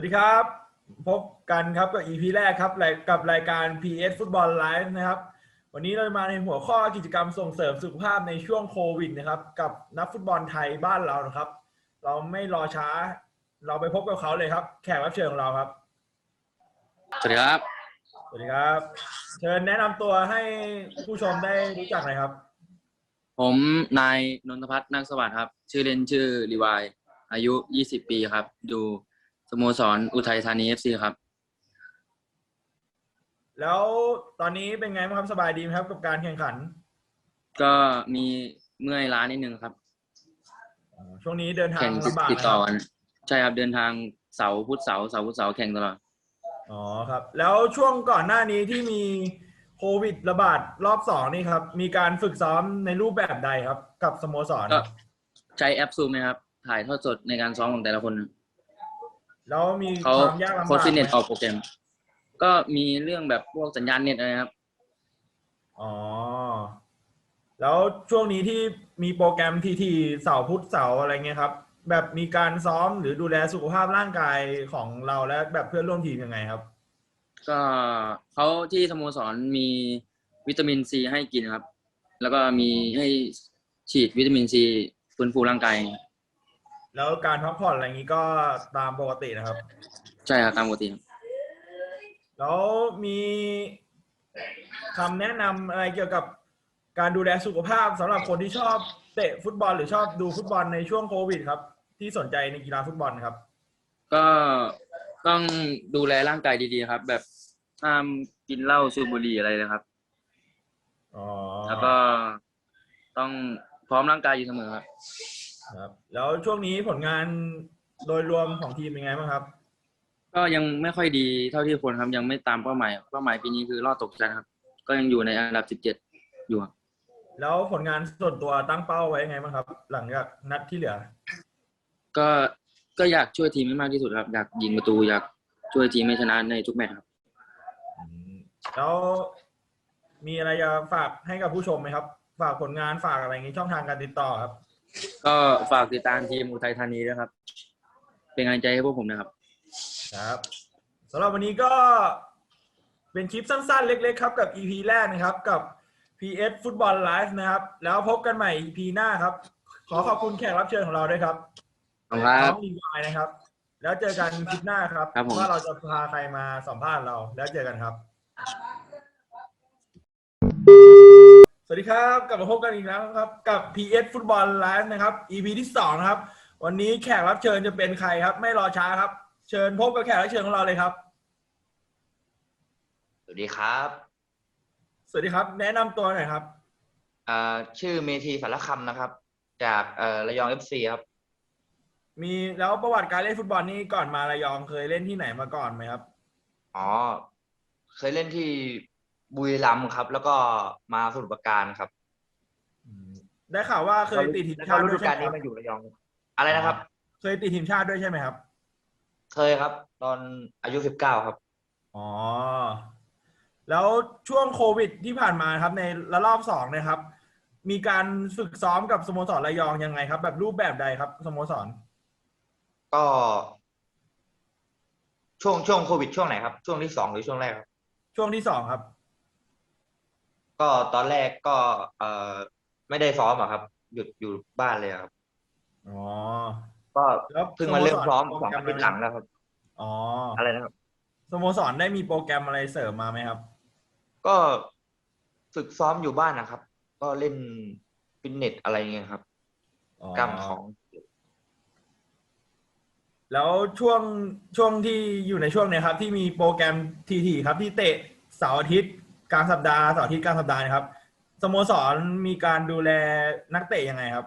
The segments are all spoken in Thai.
วัสดีครับ พบกันครับกับ EP แรกครับรายกับรายการ PS Football Live นะครับ วันนี้เรามาในหัวข้อกิจกรรมส่งเสริมสุขภาพในช่วงโควิดนะครับ กับนักฟุตบอลไทยบ้านเรานะครับ เราไม่รอช้า เราไปพบกับเขาเลยครับ แขกรับเชิญของเราครับ สวัสดีครับ สวัสดีครับ เชิญแนะนำตัวให้ผู้ชมได้รู้จักหน่อยครับ ผมนายนนทพัฒน์นักสวัสดิ์ครับ ชื่อเล่นชื่อรีวาย อายุ 20 ปีครับ ดู สโมสรอุทัยธานี FC ครับ แล้วตอนนี้เป็นไงบ้างครับสบายดีไหมครับ กับการแข่งขัน ก็มีเมื่อยล้านิดนึงครับอ๋อช่วงนี้เดินทางแข่งลำบากติดนะคต่อรับกันใช่ครับเดินทางเสาร์พุธเสาร์เสาร์พุธเสาร์แข่งตลอดอ๋อครับ แล้วช่วงก่อนหน้านี้ที่มีโควิดระบาดรอบสองนี่ครับ มีการฝึกซ้อมในรูปแบบใดครับ กับสโมสรก็ใช้แอปซูมนะครับ ถ่ายทอดสดในการซ้อมของแต่ละคน แล้วมีเขาความยากลำบากโค้ชฟิตเนสไหมออกโปรแกรม ก็มีเรื่องแบบพวกสัญญาณเน็ตอะไรครับอ๋อ แล้วช่วงนี้ที่มีโปรแกรมทีทีเสาร์พุธเสาร์อะไรเงี้ยครับ แบบมีการซ้อมหรือดูแลสุขภาพร่างกายของเราและแบบเพื่อนร่วมทีมยังไงครับ ก็เขาที่สโมสรมีวิตามินซีให้กินครับ แล้วก็มีให้ฉีดวิตามินซีฟื้นฟูร่างกาย แล้วการพักผ่อนอะไรงี้ก็ตามปกตินะครับ ใช่ครับตามปกติครับแล้วมีคำแนะนำอะไรเกี่ยวกับการดูแลสุขภาพสำหรับคนที่ชอบเตะฟุตบอลหรือชอบดูฟุตบอลในช่วงโควิดครับ ที่สนใจในกีฬาฟุตบอลครับ ก็ต้องดูแลร่างกายดีๆครับ แบบห้ามกินเหล้าสูบบุหรี่อะไรเลยครับ อ๋อแล้วก็ต้องพร้อมร่างกายอยู่เสมอครับ ครับแล้วช่วงนี้ผลงานโดยรวมของทีมเป็นไงบ้างครับ ก็ยังไม่ค่อยดีเท่าที่ควรครับ ยังไม่ตามเป้าหมายเป้าหมายปีนี้คือรอดตกชั้นครับ ก็ยังอยู่ในอันดับสิบเจ็ดอยู่ครับแล้วผลงานส่วนตัวตั้งเป้าไว้ยังไงบ้างครับ หลังจากนัดที่เหลือ ก็ก็อยากช่วยทีมให้มากที่สุดครับ อยากยิงประตูอยากช่วยทีมให้ชนะในทุกแมตช์ครับอืมแล้วมีอะไรจะฝากให้กับผู้ชมไหมครับ ฝากผลงานฝากอะไรอย่างงี้ช่องทางการติดต่อครับ ก็ฝากติดตามทีมอุทัยธานีด้วยครับ เป็นกำลังใจให้พวกผมนะครับ ครับสำหรับวันนี้ก็เป็นคลิปสั้นๆ เล็ก ๆ ครับกับ EP แรกนะครับกับ PS Football Live นะครับ แล้วพบกันใหม่ EP หน้าครับ ขอขอบคุณแขกรับเชิญของเราด้วยครับขอบคุณครับน้องลีวายนะครับ แล้วเจอกันคลิปหน้าครับครับผม ว่าเราจะพาใครมาสัมภาษณ์เราแล้วเจอกันครับ สวัสดีครับ กลับมาพบกันอีกแล้วครับ กับ PS Football Live นะครับ EP ที่สองนะครับ วันนี้แขกรับเชิญจะเป็นใครครับ ไม่รอช้าครับ เชิญพบกับแขกรับเชิญของเราเลยครับ สวัสดีครับสวัสดีครับ แนะนำตัวหน่อยครับ อ่าชื่อเมธีสารคำนะครับ จากเอ่อระยองเอฟซีครับ มีแล้วประวัติการเล่นฟุตบอลนี่ก่อนมาระยองเคยเล่นที่ไหนมาก่อนไหมครับ อ๋อ เคยเล่นที่ บุรีรัมย์ครับ แล้วก็มาสมุทรปราการครับอืมได้ข่าวว่าเคยติดทีมแล้วชาก็ติฤด้ดูวยใช่กาลไหมนี้ครับมาอยู่ระยอง อะไรนะครับ เคยติดทีมชาติด้วยใช่ไหมครับ เคยครับ ตอนอายุสิบเก้าครับ อ๋อ แล้วช่วงโควิดที่ผ่านมาครับในระลอกสองเนะครับ มีการฝึกซ้อมกับสโมสรระยองยังไงครับ แบบรูปแบบใดครับสโมสร ก็ ช่วงช่วงโควิดช่วงไหนครับ ช่วงที่สองหรือช่วงแรกครับ ช่วงที่สองครับ ก็ตอนแรกก็เอ่อไม่ได้ซ้อมอะครับ หยุดอยู่บ้านเลยครับ อ๋อก็แล้วเพิ่งมาเริ่มซ้อมสโมสสอรงอาทิตย์หลังแล้วครับ อ๋ออะไรนะครับ สโมสรได้มีโปรแกรมอะไรเสริมมาไหมครับ ก็ฝึกซ้อมอยู่บ้านนะครับ ก็เล่นฟิตเนสอะไรเงี้ยครับอ๋อกล้ามท้อง แล้วช่วงช่วงที่อยู่ในช่วงเนี้ยครับ ที่มีโปรแกรมทีๆครับที่เตะเสาร์อาทิตย์ กลางสัปดาห์เสาร์อาทิตย์กลางสัปดาห์นะครับสโมสรมีการดูแลนักเตะยังไงครับ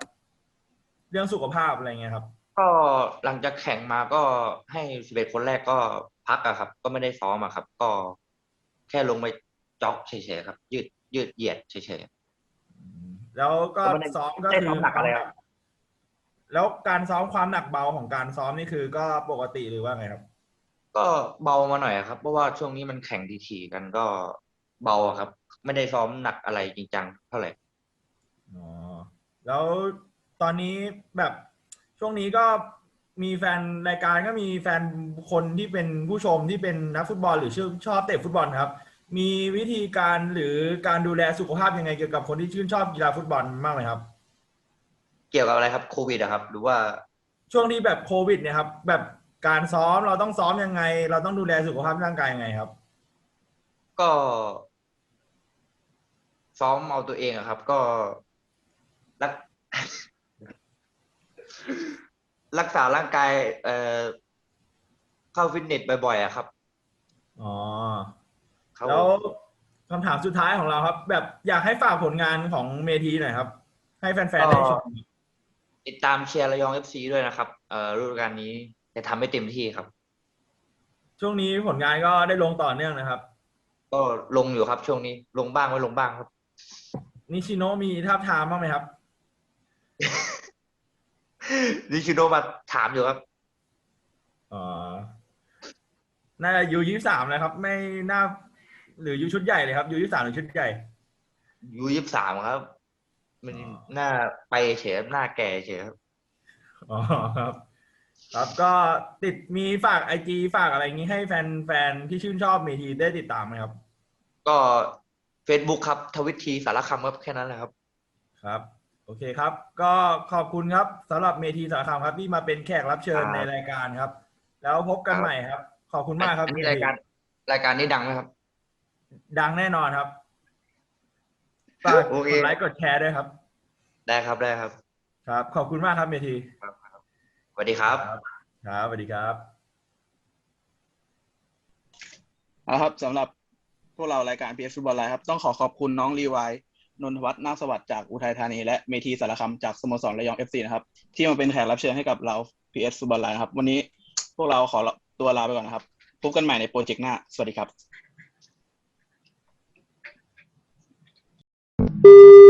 เรื่องสุขภาพอะไรเงี้ยครับ ก็หลังจากแข่งมาก็ให้สิบเอ็ดคนแรกก็พักอะครับ ก็ไม่ได้ซ้อมอะครับ ก็แค่ลงไปจ็อกเฉยๆครับ ยืดยืดเหยียดเฉยแล้วก็ก็ไม่ได้ซ้อมก็ได้คือซ้อมหนักอะไรครับแล้วการซ้อมความหนักเบาของการซ้อมนี่คือก็ปกติหรือว่าไงครับๆก็เบามาหน่อยอะครับ เพราะว่าช่วงนี้มันแข่งทีๆกันก็ เบาอะครับ ไม่ได้ซ้อมหนักอะไรจริงจังเท่าไหร่อ๋อแล้วตอนนี้แบบช่วงนี้ก็มีแฟนรายการก็มีแฟนคนที่เป็นผู้ชมที่เป็นนักฟุตบอลหรือชื่นชอบเตะฟุตบอลครับ มีวิธีการหรือการดูแลสุขภาพยังไงเกี่ยวกับคนที่ชื่นชอบกีฬาฟุตบอลมากไหมครับ เกี่ยวกับอะไรครับโควิดอะครับ หรือว่าช่วงที่แบบโควิดเนี่ยครับแบบการซ้อมเราต้องซ้อมยังไง เราต้องดูแลสุขภาพร่างกายยังไงครับ ก็ ซ้อมเอาตัวเองอะครับ ก็รัก รักษาร่างกาย เอ่อเข้าฟิตเนสบ่อยๆอะครับอ๋อเขาแล้วคำถามสุดท้ายของเราครับ แบบอยากให้ฝากผลงานของเมทีหน่อยครับ ให้แฟนๆได้ชมติดตามเชียร์ระยองเอฟซีด้วยนะครับ เอ่อฤดูกาลนี้จะทำให้เต็มที่ครับ ช่วงนี้ผลงานก็ได้ลงต่อเนื่องนะครับ ก็ลงอยู่ครับช่วงนี้ลงบ้างไม่ลงบ้างครับ นิชิโนะมีท่าบทามบ้างไหมครับ นิชิโนมาถามอยู่ครับอ๋อน่าจะยูยี่สามนะครับ ไม่น่า หรือยูชุดใหญ่เลยครับยูยี่สามหรือชุดใหญ่ยูยี่สามครับ มันอ๋อหน้าไปเฉยหน้าแก่เฉยครับอ๋อครับ ครับก็ติดมีฝากไอจีฝากอะไรอย่างนี้ให้แฟนแฟนที่ชื่นชอบเมทีได้ติดตามไหมครับ ก็ Facebook ครับทวิตทีสารคำครับแค่นั้นแหละครับ ครับ โอเคครับ ก็ขอบคุณครับสำหรับเมทีสารคามครับที่มาเป็นแขกรับเชิญครับในรายการครับ แล้วพบกันครับใหม่ครับ ขอบคุณมากครับอันนี้รายการรายการนี้ดังไหมครับ ดังแน่นอนครับฝากโอกเคดไลค์กดแชร์ด้วยครับ ได้ครับได้ครับ ครับ ขอบคุณมากครับเมทีสวัสดีครับ ครับสวัสดีครับนะครับสำหรับ พวกเรารายการ PS ฟุตบอลไลฟ์ครับต้องขอขอบคุณน้องรีวายนนทวัฒน์นาสวัสดิ์จากอุทัยธานีและเมธีสารคำจากสโมสรระยอง FC นะครับ ที่มาเป็นแขกรับเชิญให้กับเรา PS ฟุตบอลไลฟ์นะครับ วันนี้พวกเราขอตัวลาไปก่อนนะครับ พบกันใหม่ในโปรเจกต์หน้า สวัสดีครับ